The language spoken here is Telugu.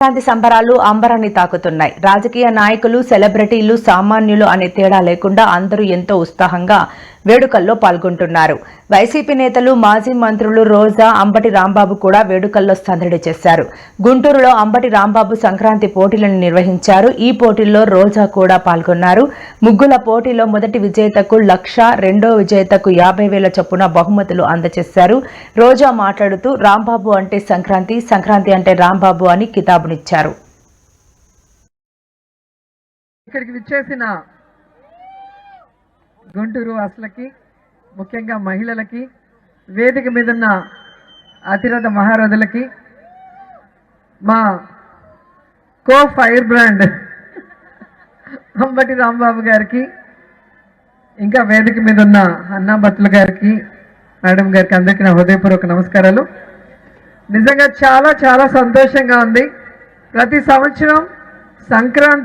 సంక్రాంతి సంబరాలు అంబరాన్ని తాకుతున్నాయి. రాజకీయ నాయకులు సెలబ్రిటీలు సామాన్యులు అనే తేడా లేకుండా అందరూ ఎంతో ఉత్సాహంగా వేడుకల్లో పాల్గొంటున్నారు. వైసీపీ నేతలు మాజీ మంత్రులు రోజా అంబటి రాంబాబు కూడా వేడుకల్లో సందడి చేశారు. గుంటూరులో అంబటి రాంబాబు సంక్రాంతి పోటీలను నిర్వహించారు. ఈ పోటీల్లో రోజా కూడా పాల్గొన్నారు. ముగ్గుల పోటీలో మొదటి విజేతకు లక్ష రెండో విజేతకు యాభై వేల చొప్పున బహుమతులు అందజేశారు. రోజా మాట్లాడుతూ రాంబాబు అంటే సంక్రాంతి సంక్రాంతి అంటే రాంబాబు అని పిలుపునిచ్చారు. ఇక్కడికి విచ్చేసిన గుంటూరు వాసులకి ముఖ్యంగా మహిళలకి వేదిక మీద ఉన్న అతిరథ మహారథులకి మా co fire brand Ambati Rambabu గారికి ఇంకా వేదిక మీద ఉన్న అన్నా భట్ల గారికి మేడం గారికి అందరికీ నా హృదయపూర్వక నమస్కారాలు. నిజంగా చాలా చాలా సంతోషంగా ఉంది. ప్రతి సంవత్సరం సంక్రాంతి